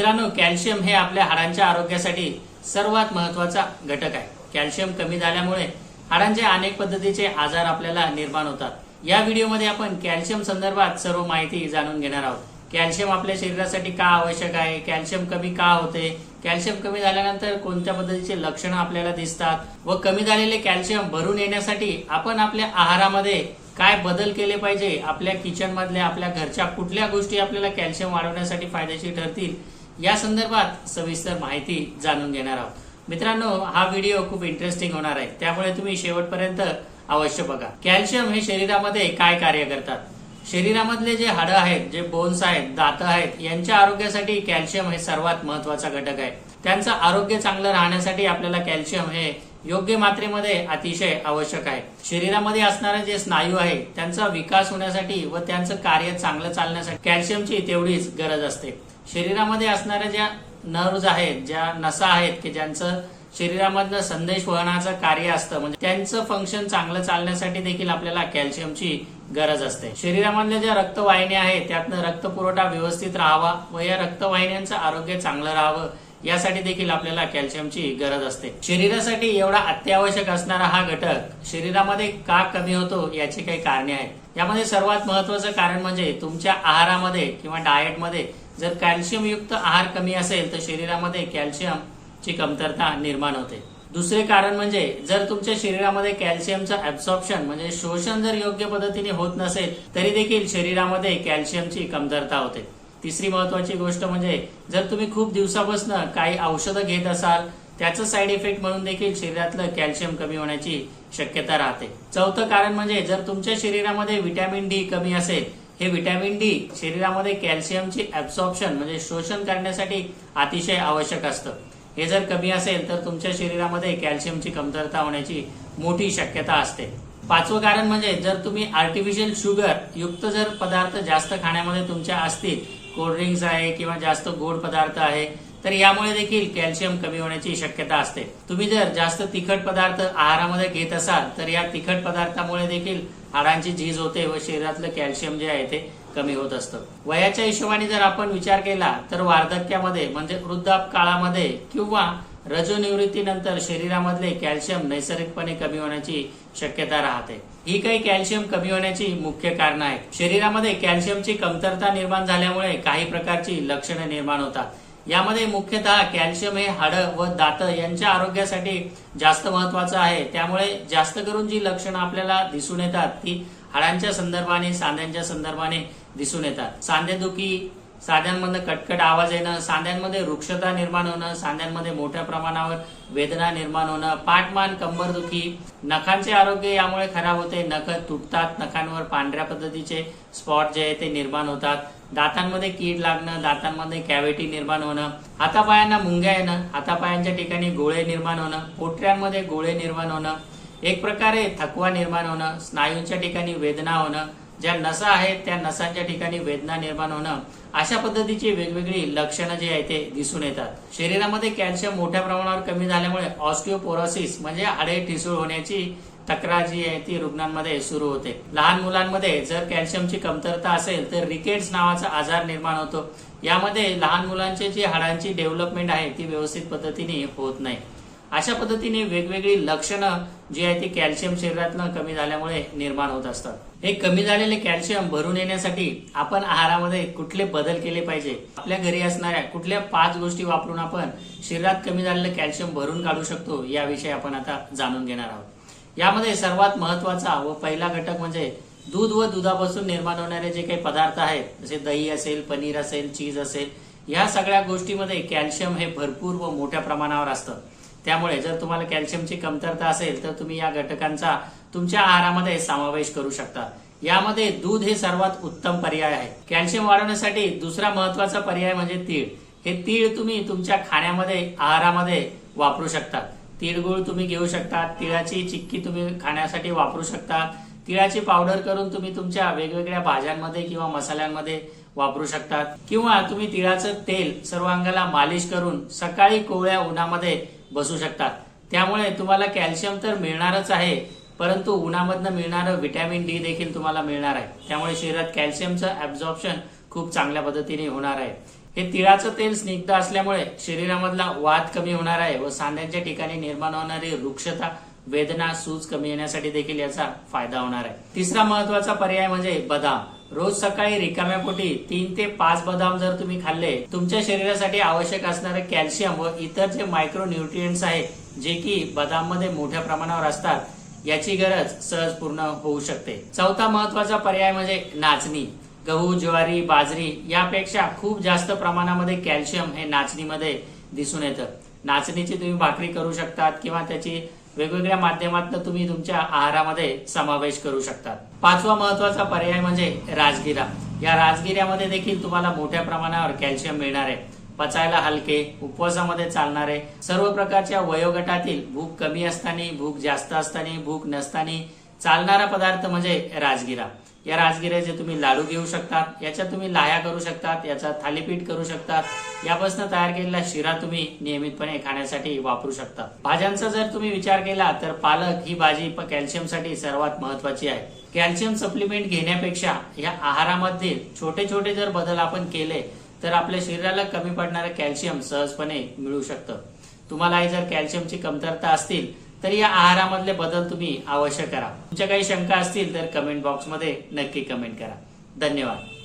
मित्रांनो कॅल्शियम हे आपल्या हाडांच्या आरोग्यासाठी सर्वात महत्त्वाचा घटक आहे. कॅल्शियम कमी झाल्यामुळे हाडांचे अनेक पद्धतीचे आजार आपल्याला निर्माण होतात. या व्हिडिओमध्ये आपण कॅल्शियम संदर्भात सर्व माहिती जाणून घेणार आहोत. कॅल्शियम आपल्या शरीरासाठी का आवश्यक आहे? कॅल्शियम कमी का होते? कॅल्शियम कमी झाल्यानंतर कोणत्या पद्धतीचे लक्षणं आपल्याला दिसतात? व कमी झालेले कॅल्शियम भरून येण्यासाठी आपण आपल्या आहारामध्ये काय बदल केले पाहिजे? आपल्या किचन मधल्या आपल्या घरच्या कुठल्या गोष्टी आपल्याला कॅल्शियम वाढवण्यासाठी फायदेशीर ठरतील? या संदर्भात सविस्तर माहिती जाणून घेणार आहोत. मित्रांनो हा व्हिडिओ खूप इंटरेस्टिंग होणार आहे. त्यामुळे तुम्ही शेवटपर्यंत अवश्य बघा. कॅल्शियम हे शरीरामध्ये काय कार्य करतात? शरीरामधले जे हाडं आहेत जे बोन्स आहेत दात आहेत यांच्या आरोग्यासाठी कॅल्शियम हे सर्वात महत्त्वाचा घटक आहे. त्यांचं आरोग्य चांगलं राहण्यासाठी आपल्याला कॅल्शियम हे योग्य मात्रेमध्ये अतिशय आवश्यक आहे. शरीरामध्ये असणारे जे स्नायू आहे त्यांचा विकास होण्यासाठी व त्यांचं कार्य चांगलं चालण्यासाठी कॅल्शियमची तेवढीच गरज असते. शरीरामध्ये असणाऱ्या ज्या नर्व्ज आहेत ज्या नसा आहेत की ज्यांचं शरीरामधनं संदेश वहनाचं कार्य असतं म्हणजे त्यांचं फंक्शन चांगलं चालण्यासाठी देखील आपल्याला कॅल्शियमची गरज असते. शरीरामधल्या ज्या रक्तवाहिन्या आहेत त्यातनं रक्त पुरवठा व्यवस्थित राहावा व या रक्तवाहिन्यांचं आरोग्य चांगलं राहावं यासाठी देखील आपल्याला कॅल्शियमची गरज असते. शरीरासाठी एवढा अत्यावश्यक असणारा हा घटक शरीरामध्ये का कमी होतो याची काही कारणे आहेत. यामध्ये सर्वात महत्वाचं कारण म्हणजे तुमच्या आहारामध्ये किंवा डाएटमध्ये जर कॅल्शियमयुक्त आहार कमी असेल तर शरीरामध्ये कॅल्शियमची कमतरता निर्माण होते. दुसरे कारण म्हणजे जर तुमच्या शरीरामध्ये कॅल्शियमचं ऍब्सॉर्प्शन म्हणजे शोषण जर योग्य पद्धतीने होत नसेल तरी देखील शरीरामध्ये कॅल्शियमची कमतरता होते. तिसरी महत्वाची गोष्ट म्हणजे जर तुम्ही खूप दिवसापासून काही औषधं घेत असाल त्याचं साईड इफेक्ट म्हणून देखील शरीरातलं कॅल्शियम कमी होण्याची शक्यता राहते. चौथं कारण म्हणजे जर तुमच्या शरीरामध्ये व्हिटॅमिन डी कमी असेल हे विटॅमिन डी शरीरामध्ये कॅल्शियमची ऍब्सॉर्प्शन म्हणजे शोषण करण्यासाठी अतिशय आवश्यक असतं. हे जर कमी असेल तर तुमच्या शरीरामध्ये कॅल्शियमची कमतरता होण्याची मोठी शक्यता असते. पाचवं कारण म्हणजे जर तुम्ही आर्टिफिशियल शुगर युक्त जर पदार्थ जास्त खाण्यामध्ये तुमच्या असतील कोल्ड्रिंक्स आहे किंवा जास्त गोड पदार्थ आहे तर यामुळे देखील कॅल्शियम कमी होण्याची शक्यता असते. तुम्ही जर जास्त तिखट पदार्थ आहारामध्ये घेत असाल तर या तिखट पदार्थामुळे देखील हाडांची झीज होते व शरीरातलं कॅल्शियम जे आहे ते कमी होत असतं. वयाच्या हिशोबाने जर आपण विचार केला तर वार्धक्यामध्ये म्हणजे वृद्धाप काळामध्ये किंवा रजोनिवृत्तीनंतर शरीरामधले कॅल्शियम नैसर्गिकपणे कमी होण्याची शक्यता राहते. ही काही कॅल्शियम कमी होण्याची मुख्य कारण आहेत. शरीरामध्ये कॅल्शियमची कमतरता निर्माण झाल्यामुळे काही प्रकारची लक्षणं निर्माण होतात. यामध्ये मुख्यतः कॅल्शियम हे हाडं व दात यांच्या आरोग्यासाठी जास्त महत्वाचं आहे. त्यामुळे जास्त करून जी लक्षणं आपल्याला दिसून येतात ती हाडांच्या संदर्भाने सांध्यांच्या संदर्भाने दिसून येतात. सांधेदुखी सांध्यांमध्ये कटकट आवाज येणं सांध्यांमध्ये वृक्षता निर्माण होणं सांध्यांमध्ये मोठ्या प्रमाणावर वेदना निर्माण होणं पाठमान कंबरदुखी नखांचे आरोग्य यामुळे खराब होते. नख तुटतात नखांवर पांढऱ्या पद्धतीचे स्पॉट जे आहे ते निर्माण होतात. दातांमध्ये कीड लागणं दातांमध्ये कॅव्हिटी निर्माण होणं हातापायांना मुंग्या येणं हातापायांच्या ठिकाणी गोळे निर्माण होणं पोटऱ्यांमध्ये गोळे निर्माण होणं एक प्रकारे थकवा निर्माण होणं स्नायूंच्या ठिकाणी वेदना होणं ज्या नसा आहेत त्या नसांच्या ठिकाणी वेदना निर्माण होणं अशा पद्धतीची वेगवेगळी लक्षणं जी आहेत ते दिसून येतात. शरीरामध्ये कॅल्शियम मोठ्या प्रमाणावर कमी झाल्यामुळे ऑस्टिओपोरोसिस म्हणजे हाडे ठिसूळ होण्याची तक्रार जी आहे ती रुग्णांमध्ये सुरू होते. लहान मुलांमध्ये जर कॅल्शियमची कमतरता असेल तर रिकेट्स नावाचा आजार निर्माण होतो. यामध्ये लहान मुलांचे जी हाडांची डेव्हलपमेंट आहे ती व्यवस्थित पद्धतीने होत नाही. अशा पद्धतीने वेगवेगळी लक्षणं जी आहे ती कॅल्शियम शरीरातनं कमी झाल्यामुळे निर्माण होत असतात. हे कमी झालेले कॅल्शियम भरून येण्यासाठी आपण आहारामध्ये कुठले बदल केले पाहिजे? आपल्या घरी असणाऱ्या कुठल्या पाच गोष्टी वापरून आपण शरीरात कमी झालेलं कॅल्शियम भरून काढू शकतो याविषयी आपण आता जाणून घेणार आहोत. यामध्ये सर्वात महत्त्वाचा व पहिला घटक म्हणजे दूध व दुधापासून निर्माण होणारे जे काही पदार्थ आहेत जसे दही असेल पनीर असेल चीज असेल या सगळ्या गोष्टीमध्ये कॅल्शियम हे भरपूर व मोठ्या प्रमाणावर असतं. त्यामुळे जर तुम्हाला कॅल्शियमची कमतरता असेल तर तुम्ही या घटकांचा तुमच्या आहारामध्ये समावेश करू शकता. यामध्ये दूध हे सर्वात उत्तम पर्याय आहे. कॅल्शियम वाढवण्यासाठी दुसरा महत्त्वाचा पर्याय म्हणजे तीळ. हे तीळ तुम्ही तुमच्या खाण्यामध्ये आहारामध्ये वापरू शकता. तिळगुळ तुम्ही घेऊ शकता तिळाची चिक्की तुम्ही खाण्यासाठी वापरू शकता. तिळाची पावडर करून तुम्ही तुमच्या वेगवेगळ्या भाज्यांमध्ये किंवा मसाल्यांमध्ये वापरू शकतात किंवा तुम्ही तिळाचं तेल सर्व अंगाला मालिश करून सकाळी कोवळ्या उन्हामध्ये बसू शकतात त्यामुळे तुम्हाला कॅल्शियम तर मिळणारच आहे परंतु उन्हामधनं मिळणारं व्हिटॅमिन डी देखील तुम्हाला मिळणार आहे. त्यामुळे शरीरात कॅल्शियमचं ऍब्झॉर्प्शन खूप चांगल्या पद्धतीने होणार आहे. हे तिळाचं तेल स्निग्ध असल्यामुळे शरीरामधला वाद कमी होणार आहे व सांध्यांच्या ठिकाणी निर्माण होणारी वृक्षता वेदना सूज कमी येण्यासाठी देखील याचा फायदा होणार आहे. तिसरा महत्त्वाचा पर्याय म्हणजे बदाम. रोज सकाळी रिकाम्या पोटी तीन ते पाच बदाम जर तुम्ही खाल्ले तुमच्या शरीरासाठी आवश्यक असणारे कॅल्शियम व इतर जे मायक्रो न्यूट्रिएंट्स आहेत जे की बदाममध्ये मोठ्या प्रमाणावर असतात याची गरज सहज पूर्ण होऊ शकते. चौथा महत्त्वाचा पर्याय म्हणजे नाचणी. गहू ज्वारी बाजरी यापेक्षा खूप जास्त प्रमाणामध्ये कॅल्शियम हे नाचणीमध्ये दिसून येतं. नाचणीची तुम्ही भाकरी करू शकतात किंवा त्याची वेगवेगळ्या माध्यमातून तुम्ही तुमच्या आहारामध्ये समावेश करू शकतात. पाचवा महत्त्वाचा पर्याय म्हणजे राजगिरा. या राजगिऱ्यामध्ये देखील तुम्हाला मोठ्या प्रमाणावर कॅल्शियम मिळणार आहे पचायला हलके उपवासामध्ये चालणारे सर्व प्रकारच्या वयोगटातील भूक कमी असताना भूक जास्त असताना भूक नसताना चालणारा पदार्थ म्हणजे राजगिरा. या राजगिऱ्याचे तुम्ही लाडू घेऊ शकतात याच्या तुम्ही लाह्या करू शकतात याचा थालीपीठ करू शकतात यापासून तयार केलेला शिरा तुम्ही नियमितपणे खाण्यासाठी वापरू शकता. भाज्यांचा जर तुम्ही विचार केला तर पालक ही भाजी कॅल्शियमसाठी सर्वात महत्वाची आहे. कॅल्शियम सप्लिमेंट घेण्यापेक्षा या आहारामध्ये छोटे छोटे जर बदल आपण केले तर आपल्या शरीराला कमी पडणारं कॅल्शियम सहजपणे मिळू शकतं. तुम्हाला जर कॅल्शियमची कमतरता असतील तर या आहारामधले बदल तुम्ही अवश्य करा. तुमच्या काही शंका असतील तर कमेंट बॉक्समध्ये नक्की कमेंट करा. धन्यवाद.